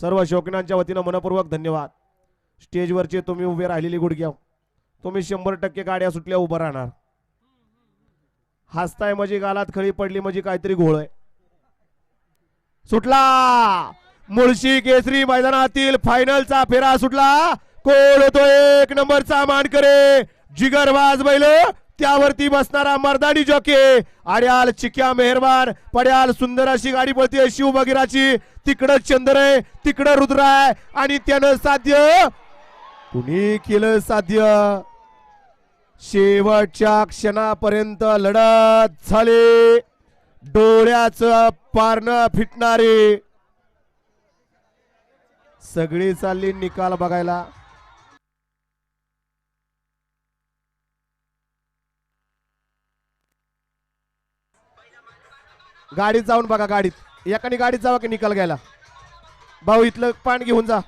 सर्व शौकीनांच्या वतीनं मनपूर्वक धन्यवाद. स्टेजवरचे तुम्ही उभे राहिलेली गुडघ्या तुम्ही शंभर टक्के गाड्या सुटल्या उभं राहणार. हसताय माझी म्हणजे गालात खळी पडली माझी काहीतरी घोळ आहे. सुटला! मुळशी केसरी मैदानातील फायनलचा फेरा सुटला. कोण होतो एक नंबरचा मानकरे? जिगरबाज बैल त्यावरती बसणारा मर्दाडी जॉके आड्याल चिक्या मेहरबान पड्याल सुंदर अशी गाडी पळते. शिव बगिराची तिकडं चंद्र आहे तिकडं रुद्र आहे आणि त्यानं साध्य कुणी केलं साध्य? शेवटच्या क्षणापर्यंत लढत झाले. डोळ्याचं पारणं फिटणारे. सगळी चालली निकाल बघायला. गाडीत जाऊन बघा गाडीत. एकाने गाडीत जावा की निकाल घ्यायला? भाऊ इथलं पान घेऊन जा.